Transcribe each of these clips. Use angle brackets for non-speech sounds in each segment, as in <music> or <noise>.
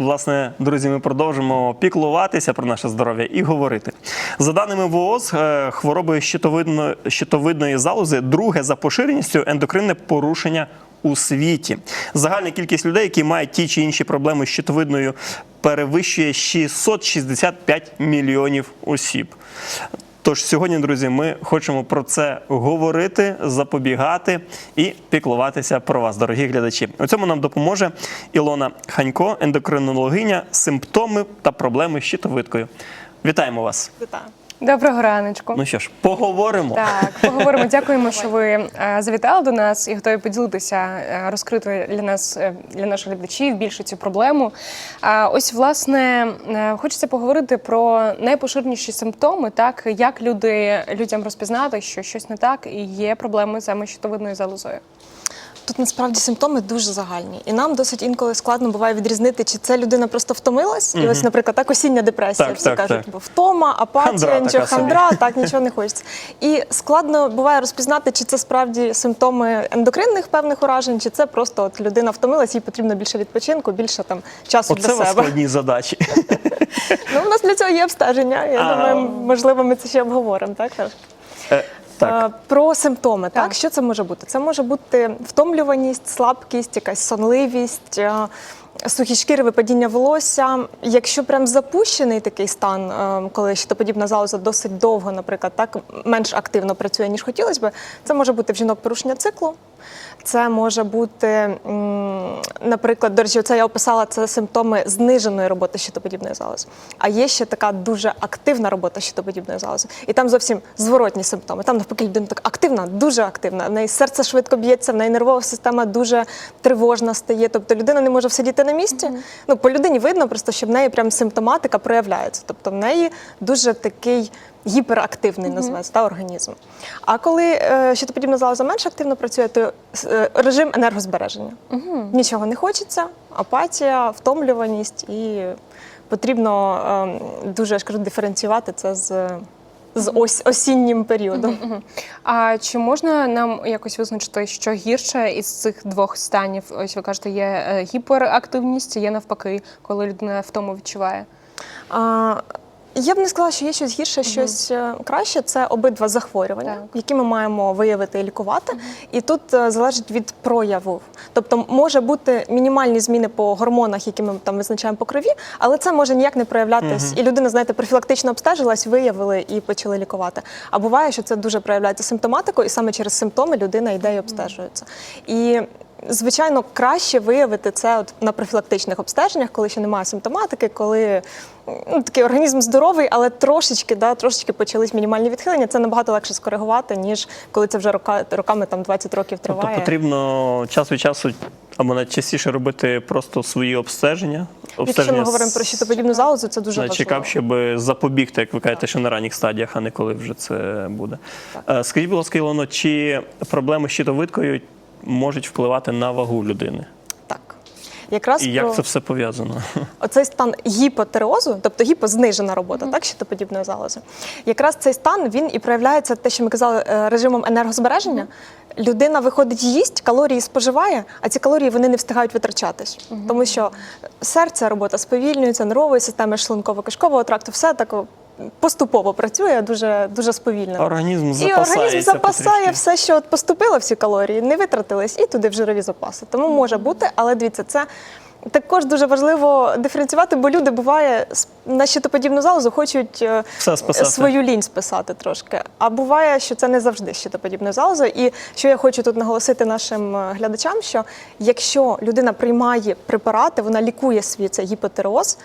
Власне, друзі, ми продовжимо піклуватися про наше здоров'я і говорити. За даними ВООЗ, е, хворобою щитовидно- щитовидної залози друге за поширеністю ендокринне порушення у світі. Загальна кількість людей, які мають ті чи інші проблеми з щитовидною, перевищує 665 мільйонів осіб. Тож сьогодні, друзі, ми хочемо про це говорити, запобігати і піклуватися про вас, дорогі глядачі. У цьому нам допоможе Ілона Ханько, ендокринологиня, симптоми та проблеми з щитовидкою. Вітаємо вас! Вітаю. Доброго раночку. Ну що ж, поговоримо. Так, поговоримо. Дякуємо, що ви е, завітали до нас і готові поділитися, е, розкрити для нас, е, для наших глядачів більше цю проблему. Ось, власне, хочеться поговорити про найпоширеніші симптоми, так як люди людям розпізнати, що щось не так і є проблеми саме щитовидною залозою. Тут насправді симптоми дуже загальні, і нам досить інколи складно буває відрізнити, чи це людина просто втомилась, і ось, наприклад, так осіння депресія. Так, всі так, кажуть, так. бо втома, <laughs> апатія, Хандра нічого собі. хандра, так нічого не хочеться. І складно буває розпізнати, чи це справді симптоми ендокринних певних уражень, чи це просто от людина втомилась, їй потрібно більше відпочинку, більше там часу Оце для себе. складні задачі. <laughs> Ну, у нас для цього є обстеження. Я думаю, можливо, ми це ще обговоримо. Так Так. Е, Про симптоми, так. Так. що це може бути? Це може бути втомлюваність, слабкість, якась сонливість. е, Сухі шкіри, випадіння волосся. Якщо прям запущений такий стан, е, коли щитоподібна залоза досить довго, наприклад, так менш активно працює, ніж хотілося б, це може бути в жінок порушення циклу. Це може бути, наприклад, до речі, це я описала це симптоми зниженої роботи щитоподібної залози. А є ще така дуже активна робота щитоподібної залози. І там зовсім зворотні симптоми. Там навпаки людина так активна, дуже активна. В неї серце швидко б'ється, в неї нервова система дуже тривожна стає. Тобто людина не може всидіти на місці. Ну, по людині видно просто, що в неї прям симптоматика проявляється. Тобто в неї дуже такий гіперактивний називається та, організм. А коли е, щитоподібна залоза менш активно працює, то е, режим енергозбереження. Нічого не хочеться, апатія, втомлюваність, і потрібно е, дуже я ж кажу, диференціювати це з, з ось, осіннім періодом. А чи можна нам якось визначити, що гірше із цих двох станів? Ось ви кажете, є е, гіперактивність, є навпаки, коли людина втому відчуває. А, я б не сказала, що є щось гірше, щось е, краще. Це обидва захворювання, Так. які ми маємо виявити і лікувати. І тут е, залежить від прояву. Тобто може бути мінімальні зміни по гормонах, які ми там визначаємо по крові, але це може ніяк не проявлятись. І людина, знаєте, профілактично обстежилась, виявили і почали лікувати. А буває, що це дуже проявляється симптоматикою, і саме через симптоми людина йде і обстежується. І Звичайно, краще виявити це от на профілактичних обстеженнях, коли ще немає симптоматики, коли ну, такий організм здоровий, але трошечки, да, трошечки почались мінімальні відхилення. Це набагато легше скоригувати, ніж коли це вже рока, роками там 20 років Тобто потрібно час від часу або навіть частіше робити просто свої обстеження. Якщо ми говоримо про щитоподібну залозу, це дуже важливо. чекап, щоб запобігти, як ви кажете, що на ранніх стадіях, а не коли вже це буде. Е, Скажіть, будь ласка, Ілоно, чи проблеми з щитовидкою можуть впливати на вагу людини? Так. Якраз І як про... це все пов'язано? <laughs> Оцей стан гіпотереозу, тобто гіпознижена робота, так щитоподібної залози. Якраз цей стан він і проявляється те, що ми казали, е, режимом енергозбереження. Людина виходить їсть, калорії споживає, а ці калорії вони не встигають витрачатись, тому що серце, робота сповільнюється, нервової системи, шлунково-кишкового тракту, все так поступово працює, дуже дуже сповільнено. Організм І організм запасає все, що от поступило, всі калорії, не витратились, і туди в жирові запаси. Тому може бути, але дивіться, це також дуже важливо диференціювати, бо люди буває на щитоподібну залозу хочуть е, Все списати. свою лінь списати трошки. А буває, що це не завжди щитоподібною залозою. І що я хочу тут наголосити нашим е, глядачам, що якщо людина приймає препарати, вона лікує свій цей гіпотереоз,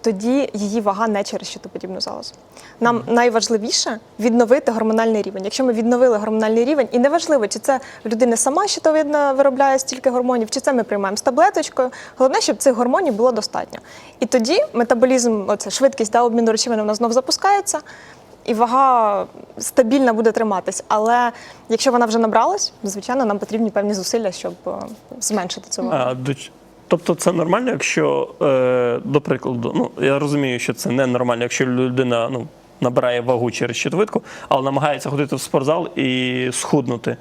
тоді її вага не через щитоподібну залозу. Нам найважливіше відновити гормональний рівень. Якщо ми відновили гормональний рівень, і неважливо, чи це в людини сама щитовидна виробляє стільки гормонів, чи це ми приймаємо з таблеточкою. Головне, щоб цих гормонів було достатньо. І тоді метаболізм, оце швидкість да, обміну речовин нас знов запускається. І вага стабільна буде триматись. Але якщо вона вже набралась, звичайно, нам потрібні певні зусилля, щоб е, зменшити цю вагу. Тобто це нормально, якщо, е, до прикладу, ну я розумію, що це не нормально, якщо людина ну, набирає вагу через щитовидку, але намагається ходити в спортзал і схуднути.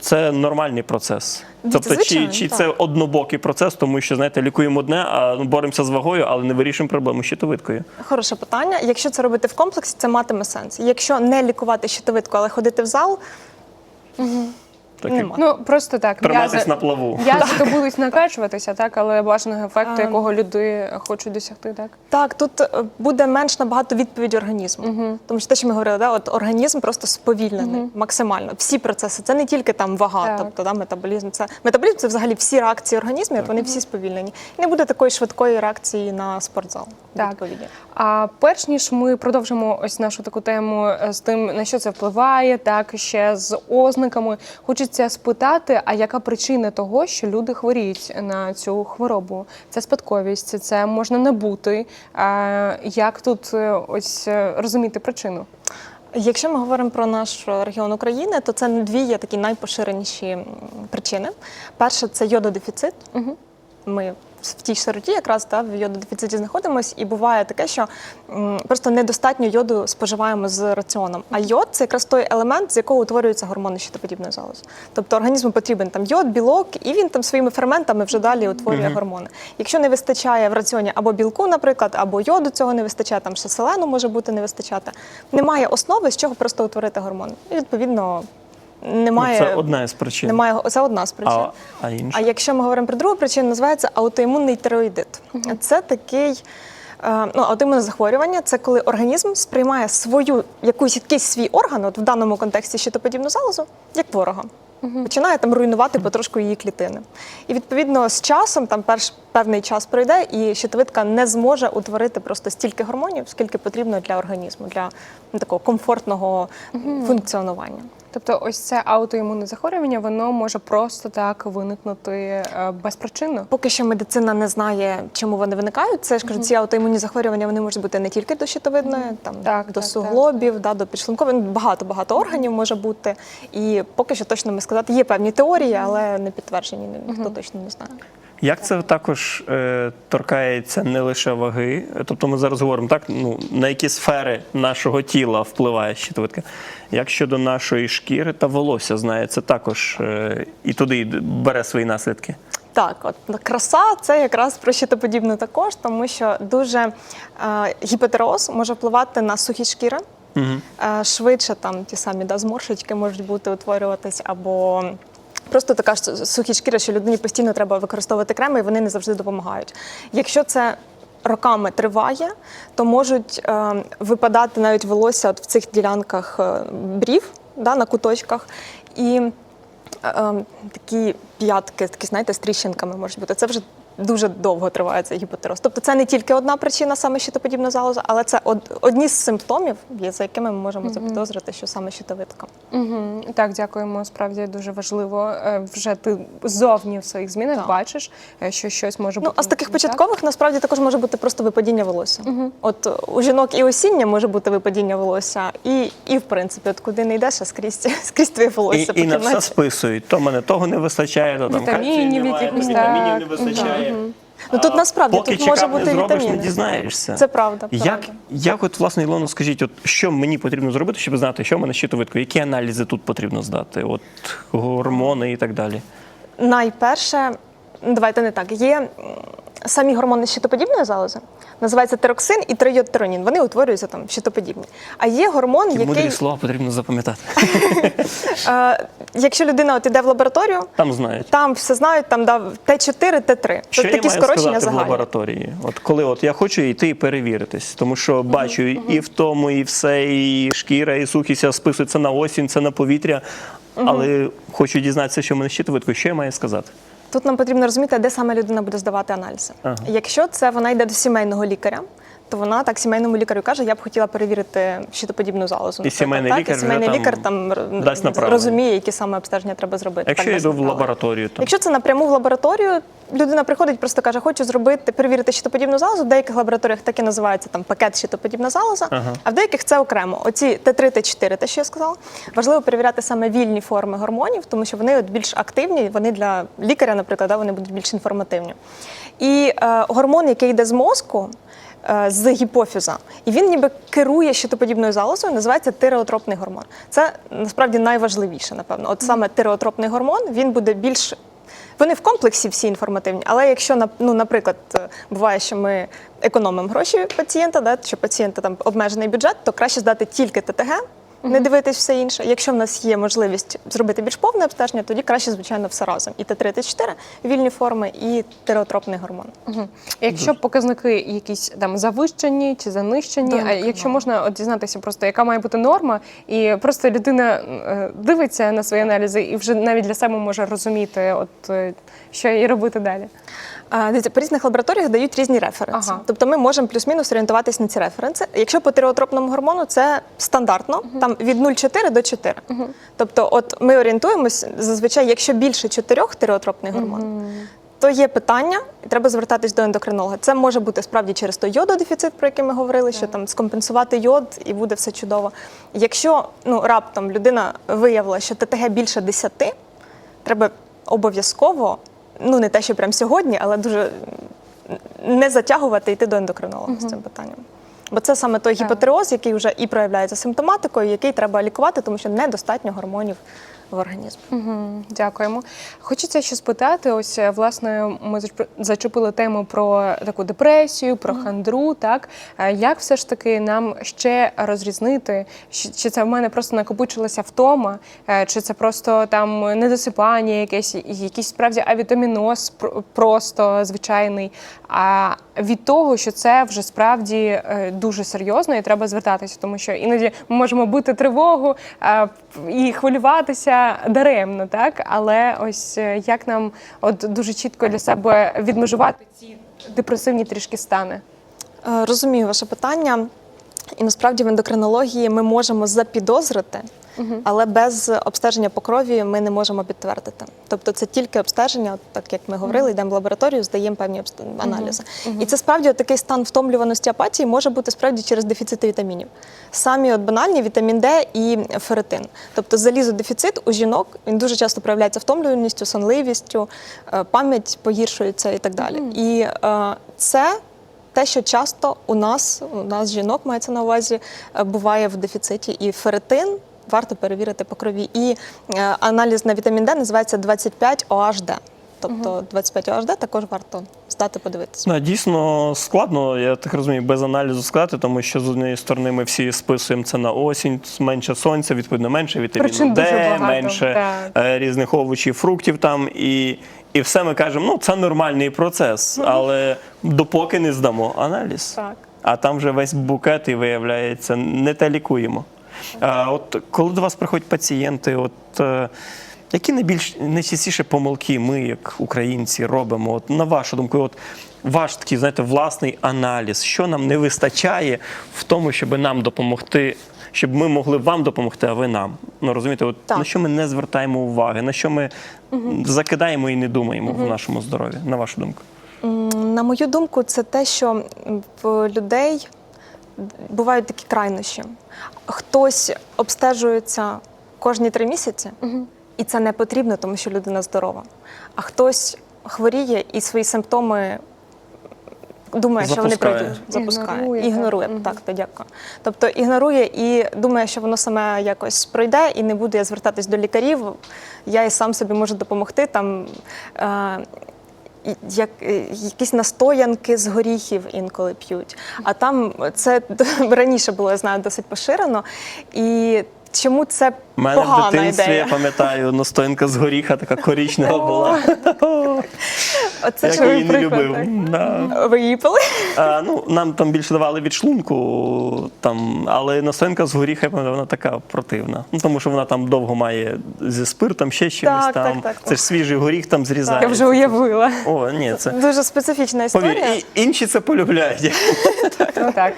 це нормальний процес. Тобто, чи, звичайно, чи так. це однобокий процес, тому що знаєте, лікуємо одне, а ну, боремося з вагою, але не вирішуємо проблему з щитовидкою. Хороше питання. Якщо це робити в комплексі, це матиме сенс. Якщо не лікувати щитовидку, але ходити в зал, Так, Нема. Ну просто так. Триматись м'язи- на плаву. <laughs> М'язи то будуть накачуватися, так, але бажаного ефекту, А. якого люди хочуть досягти, так? Так, тут е, буде менш набагато відповідь організму. Тому що те, що ми говорили, да, от організм просто сповільнений максимально. Всі процеси, це не тільки там вага, Так. тобто да, метаболізм. Це метаболізм це взагалі всі реакції організму, от вони всі сповільнені. І не буде такої швидкої реакції на спортзал. Так. відповіді. А перш ніж ми продовжимо ось нашу таку тему е, з тим, на що це впливає, так ще з ознаками, хочеться спитати, а яка причина того, що люди хворіють на цю хворобу? Це спадковість, це, можна набути. Як тут е, ось е, розуміти причину? Якщо ми говоримо про наш регіон України, то це дві є такі найпоширеніші причини. Перше це йододефіцит. Ми в тій широті якраз та, в йододефіциті знаходимося, і буває таке, що м, просто недостатньо йоду споживаємо з раціоном. А йод це якраз той елемент, з якого утворюються гормони щитоподібної залози. Тобто організму потрібен там йод, білок, і він там своїми ферментами вже далі утворює гормони. Якщо не вистачає в раціоні або білку, наприклад, або йоду цього не вистачає, там ще селену може бути не вистачати. Немає основи, з чого просто утворити гормони. І відповідно немає. Ну, Це одна з причин. Немає це одна з причин. А, а інша? А якщо ми говоримо про другу причину, називається аутоімунний тироїдит. Це такий. е, Ну, аутоімунне захворювання це коли організм сприймає свою якусь якийсь свій орган, от в даному контексті щитоподібну залозу, як ворога. Починає там руйнувати потрошку її клітини. І відповідно з часом, там перш певний час пройде, і щитовидка не зможе утворити просто стільки гормонів, скільки потрібно для організму, для ну, такого комфортного функціонування. Тобто, ось це аутоімунне захворювання, воно може просто так виникнути е, безпричинно. Поки що медицина не знає, чому вони виникають. Це ж кажуть, ці аутоімунні захворювання вони можуть бути не тільки до щитовидної, там Так, до так, суглобів, Да, до підшлункової. Ну, Багато багато органів може бути. І поки що точно ми сказати, є певні теорії, але не підтверджені. ні- Ніхто точно не знає. Як це також е, торкається не лише ваги? Тобто ми зараз говоримо так, ну на які сфери нашого тіла впливає щитовидка. Як щодо нашої шкіри та волосся, знає, це також е, і туди бере свої наслідки. Так, от ну, краса це якраз про щитоподібну також, тому що дуже е, гіпотероз може впливати на сухі шкіри. Е, швидше там ті самі да, зморшечки можуть бути утворюватись, або просто така сухі шкіра, що людині постійно треба використовувати креми, і вони не завжди допомагають. Якщо це роками триває, то можуть е, випадати навіть волосся от в цих ділянках е, брів, да, на куточках. І е, такі п'ятки, такі, знаєте, з тріщинками можуть бути. Це вже дуже довго триває цей гіпотероз. Тобто це не тільки одна причина, саме щитоподібна залоза, але це од- одні з симптомів, за якими ми можемо запідозрити, що саме щитовидка. Угу. Так, дякуємо. Справді дуже важливо. Е, Вже ти зовні в своїх змінах Так. бачиш, е, що щось може Ну, бути. а з таких початкових насправді також може бути просто випадіння волосся. От е, у жінок і осіння може бути випадіння волосся, і, і в принципі, от куди не йдеш, а скрізь, <laughs> скрізь твоє волосся по і на все списують. То мене того не вистачає, то там Вітамінів вітамінів не вистачає. Ну тут насправді Поки тут може чекап не бути зробиш, вітаміни. не дізнаєшся. Це правда. Як, правда. як от, власне, Ілону, скажіть, от, що мені потрібно зробити, щоб знати, що в мене з які аналізи тут потрібно здати? От гормони і так далі. Найперше, давайте не так. Є самі гормони щитоподібної залози, називається тироксин і трийодтиронін. Вони утворюються там щитоподібні. А є гормон, Ті який, мудрі слова потрібно запам'ятати. <laughs> е, якщо людина от іде в лабораторію, Там знають. там все знають, там дав Т4, Т3. Що Це я такі маю скорочення сказати в лабораторії? От коли от я хочу йти і перевіритись, тому що бачу і в тому, і все, і шкіра, і сухість, я списую це на осінь, це на повітря. Але хочу дізнатися, що мене з щитовидкою. Що я маю сказати? Тут нам потрібно розуміти, де саме людина буде здавати аналізи. Ага. Якщо це вона йде до сімейного лікаря, то вона так сімейному лікарю каже, я б хотіла перевірити щитоподібну залозу. наприклад, сімейний так? лікар і сімейний там лікар там дасть направлення. розуміє, які саме обстеження треба зробити. Якщо так, я йду в лабораторію, то Якщо це напряму в лабораторію, людина приходить, просто каже, хочу зробити, перевірити щитоподібну залозу. В деяких лабораторіях так і називається там пакет щитоподібна залоза, а в деяких це окремо. Оці Т3, Т4, те, що я сказала. Важливо перевіряти саме вільні форми гормонів, тому що вони от більш активні, вони для лікаря, наприклад, да, вони будуть більш інформативні. І е, гормон, який йде з мозку. Е, З гіпофіза, і він ніби керує щитоподібною залозою, називається тиреотропний гормон. Це насправді найважливіше, напевно. От саме тиреотропний гормон він буде більш вони в комплексі всі інформативні, але якщо ну, наприклад, е, буває, що ми економимо гроші пацієнта, да, що пацієнта там обмежений бюджет, то краще здати тільки ТТГ, не дивитись все інше. Якщо в нас є можливість зробити більш повне обстеження, тоді краще, звичайно, все разом. І Т3, Т4, вільні форми, і тиреотропний гормон. Мгм. Якщо показники якісь там завищені чи занищені, а якщо можна от дізнатися просто, яка має бути норма, і просто людина е, дивиться на свої аналізи і вже навіть для себе може розуміти, от е, що їй робити далі. А, Дивіться, по різних лабораторіях дають різні референси. Ага. Тобто ми можемо плюс-мінус орієнтуватись на ці референси. Якщо по тиреотропному гормону, це стандартно, там від 0,4 до 4. Тобто, от ми орієнтуємось зазвичай, якщо більше 4 тиреотропний гормон, то є питання, і треба звертатись до ендокринолога. Це може бути справді через той йододефіцит, про який ми говорили, що там скомпенсувати йод і буде все чудово. Якщо ну раптом людина виявила, що ТТГ більше 10, треба обов'язково, ну не те, що прямо сьогодні, але дуже не затягувати йти до ендокринолога з цим питанням. Бо це саме той гіпотереоз, який вже і проявляється симптоматикою, який треба лікувати, тому що недостатньо гормонів в організмі. Мгм, Дякуємо. Хочеться ще спитати. Ось е, власне ми зачепили тему про таку депресію, про хандру. Так Е, як все ж таки нам ще розрізнити, чи це в мене просто накопичилася втома, е, чи це просто там недосипання, якесь якийсь справді авітаміноз просто звичайний. А від того, що це вже справді дуже серйозно і треба звертатися, тому що іноді ми можемо бити тривогу і хвилюватися даремно, так але ось е, як нам от дуже чітко для себе відмежувати ці депресивні трішки стани. Е, Розумію ваше питання. І насправді в ендокринології ми можемо запідозрити, але без обстеження по крові ми не можемо підтвердити. Тобто це тільки обстеження, так як ми говорили, йдемо в лабораторію, здаємо певні аналізи. І це справді такий стан втомлюваності апатії може бути справді через дефіцити вітамінів. Самі от банальні вітамін Д і ферритин. Тобто залізодефіцит у жінок він дуже часто проявляється втомлюваністю, сонливістю, е, пам'ять погіршується і так далі. І е, це те, що часто у нас, у нас жінок мається на увазі, е, буває в дефіциті. І феретин. варто перевірити по крові. І е, аналіз на вітамін Д називається 25 OHD. Тобто 25 OHD також варто здати подивитися. Да, дійсно складно, я так розумію, без аналізу сказати, тому що з однієї сторони ми всі списуємо це на осінь, менше сонця, відповідно менше вітаміну Причин Д, дуже багато, менше так. е, різних овочів, фруктів там і. І все ми кажемо, ну це нормальний процес, але допоки не здамо аналіз. Так. А там вже весь букет і виявляється, не те лікуємо. А, от коли до вас приходять пацієнти, от е, які найбільш найчастіше помилки ми, як українці, робимо? От на вашу думку, от ваш такий, знаєте, власний аналіз, що нам не вистачає в тому, щоб нам допомогти, щоб ми могли вам допомогти, а ви нам. Ну розумієте, от Так. на що ми не звертаємо уваги, на що ми закидаємо і не думаємо в нашому здоров'ї, на вашу думку? На мою думку, це те, що в людей бувають такі крайнощі. Хтось обстежується кожні три місяці, і це не потрібно, тому що людина здорова. А хтось хворіє і свої симптоми думає, що вони Запускає. пройдуть. Запускає. Ігнорує, так. Ігнорує. Мгм. Так, то дякую. Тобто ігнорує і думає, що воно саме якось пройде, і не буду я звертатись до лікарів. Я і сам собі можу допомогти там. Е, як, е, якісь настоянки з горіхів інколи п'ють. А там це <laughs> раніше було, я знаю, досить поширено. І чому це У мене в дитинстві, ідея? я пам'ятаю, настоянка з горіха така корічнева була. Оце Я що її не приклад, любив. Да. ви її пили? А, ну, нам там більше давали від шлунку, там, але настоянка з горіха, я пам'ятаю, вона така противна. Ну, тому що вона там довго має зі спиртом, ще чимось Так, там. так, так, Це ж свіжий горіх там зрізається. Я вже уявила. О, ні, це. Дуже специфічна Повір, історія. і, інші це полюбляють. Ну так.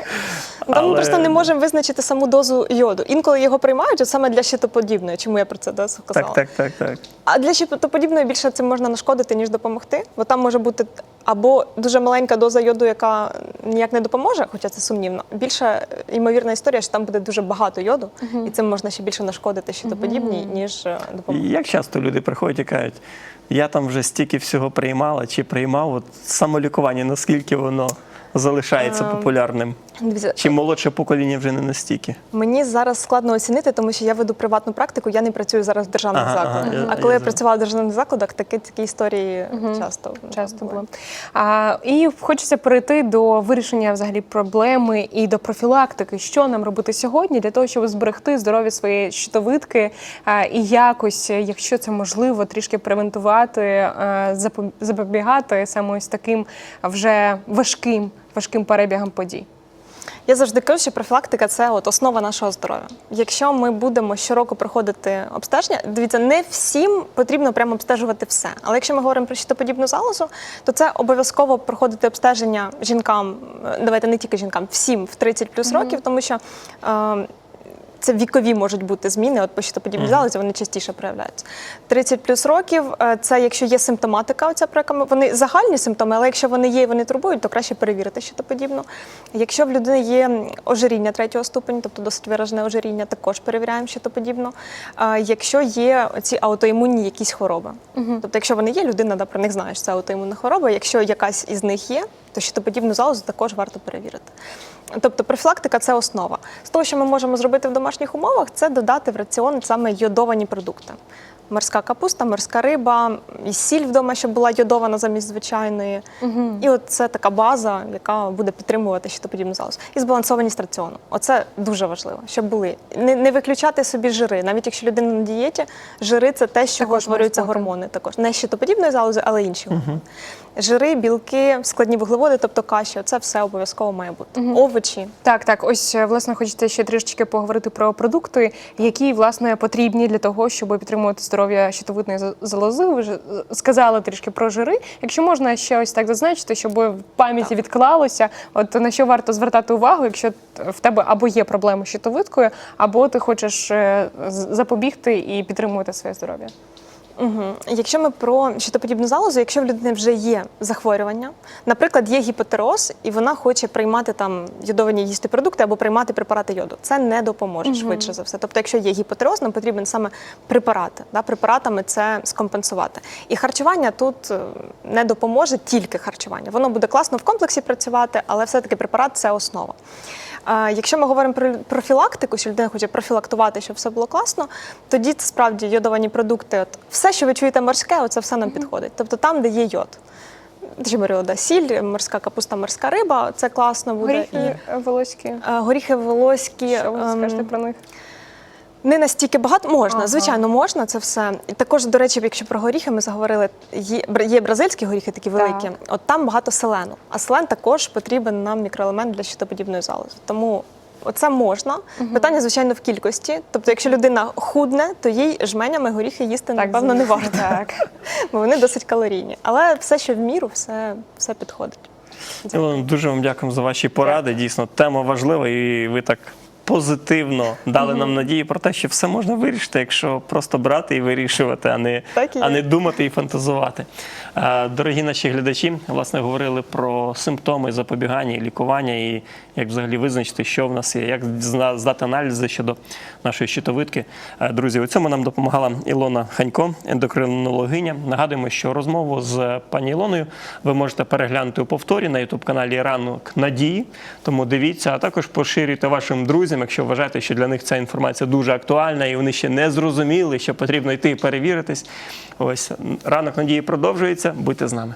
Там ми Але- просто не можемо визначити саму дозу йоду. Інколи його приймають от саме для щитоподібної, чому я про це да, сказала. Так, так, так, так. А для щитоподібної більше цим можна нашкодити, ніж допомогти. Бо там може бути або дуже маленька доза йоду, яка ніяк не допоможе, хоча це сумнівно. Більше е, ймовірна історія, що там буде дуже багато йоду, і цим можна ще більше нашкодити щитоподібній, ніж е, допомогти. І Як часто люди приходять і кажуть, я там вже стільки всього приймала чи приймав, от самолікування, наскільки воно залишається Ем, популярним? Чи молодше покоління вже не настільки? Мені зараз складно оцінити, тому що я веду приватну практику, я не працюю зараз в державних Ага, ага, закладах. я- а я коли я знаю. працювала в державних закладах, такі, такі історії часто, Часто було. А, і хочеться перейти до вирішення взагалі проблеми і до профілактики, що нам робити сьогодні для того, щоб зберегти здоров'я своєї щитовидки а, і якось, якщо це можливо, трішки превентувати, а, запобігати саме ось таким вже важким, важким перебігом подій. Я завжди кажу, що профілактика це от основа нашого здоров'я. Якщо ми будемо щороку проходити обстеження, дивіться, не всім потрібно прямо обстежувати все. Але якщо ми говоримо про щитоподібну залозу, то це обов'язково проходити обстеження жінкам, е, давайте не тільки жінкам, всім в 30 плюс років, тому що. Е, це вікові можуть бути зміни, от по щитоподібній залозі вони частіше проявляються. 30 плюс років е, це якщо є симптоматика, оця про яку ми вони загальні симптоми, але якщо вони є і вони турбують, то краще перевірити щитоподібну. Якщо в людини є ожиріння третього ступеню, тобто досить виражене ожиріння, також перевіряємо щитоподібну. А Якщо є ці аутоімунні якісь хвороби, тобто, якщо вони є, людина да, про них знає, що це аутоімунна хвороба. Якщо якась із них є, то щитоподібну залозу також варто перевірити. Тобто профілактика це основа. З того, що ми можемо зробити в домашніх умовах, це додати в раціон саме йодовані продукти. Морська капуста, морська риба, і сіль вдома, щоб була йодована замість звичайної. І от це така база, яка буде підтримувати щитоподібну залозу. І збалансованість раціону. Оце дуже важливо, щоб були. Не, не виключати собі жири. Навіть якщо людина на дієті, жири це те, що утворюються гормони. Також не щитоподібної залози, але інші гормони. Жири, білки, складні вуглеводи, тобто каші, це все обов'язково має бути. Овочі. Так, так, ось е, власне хочеться ще трішечки поговорити про продукти, які власне потрібні для того, щоб підтримувати здоров'я щитовидної за- залози. Ви вже е, сказали трішки про жири. Якщо можна ще ось так зазначити, щоб в пам'яті відклалося, от на що варто звертати увагу, якщо в тебе або є проблеми з щитовидкою, або ти хочеш е, запобігти і підтримувати своє здоров'я. Угу. Якщо ми про щитоподібну залозу, якщо в людини вже є захворювання, наприклад, є гіпотероз, і вона хоче приймати там йодовані їсти продукти або приймати препарати йоду, це не допоможе швидше за все. Тобто, якщо є гіпотероз, нам потрібен саме препарати. Да? Препаратами це скомпенсувати. І харчування тут е, не допоможе тільки харчування. Воно буде класно в комплексі працювати, але все-таки препарат це основа. Якщо ми говоримо про профілактику, що людина хоче профілактувати, щоб все було класно, тоді це справді йодовані продукти. От все, що ви чуєте морське, оце все нам підходить. Тобто там, де є йод. Ти ж говорила, да, сіль, морська капуста, морська риба, це класно буде. Горіхи І, е, волоські. е, горіхи волоські. Що ви ем, скажете про них? Не настільки багато можна, Ага. звичайно, можна це все. І також, до речі, якщо про горіхи ми заговорили, є, бр- бразильські горіхи, такі великі. Так. От там багато селену. А селен також потрібен нам мікроелемент для щитоподібної залози. Тому оце можна. Питання, звичайно, в кількості. Тобто, якщо людина худне, то їй жменями горіхи їсти напевно не варто, Так. <laughs> бо вони досить калорійні. Але все, що в міру, все, все підходить. Ілона, дуже вам дякуємо за ваші поради. Дійсно, тема важлива, і ви так позитивно дали нам надії про те, що все можна вирішити, якщо просто брати і вирішувати, а не, а не думати і фантазувати. Дорогі наші глядачі, власне, говорили про симптоми запобігання і лікування, і як взагалі визначити, що в нас є, як здати аналізи щодо нашої щитовидки. Друзі, у цьому нам допомагала Ілона Ханько, ендокринологиня. Нагадуємо, що розмову з пані Ілоною ви можете переглянути у повторі на ютуб-каналі Ранок Надії. Тому дивіться, а також поширюйте вашим друзям, якщо вважаєте, що для них ця інформація дуже актуальна і вони ще не зрозуміли, що потрібно йти перевіритись. Ось ранок надії продовжується. Будьте з нами.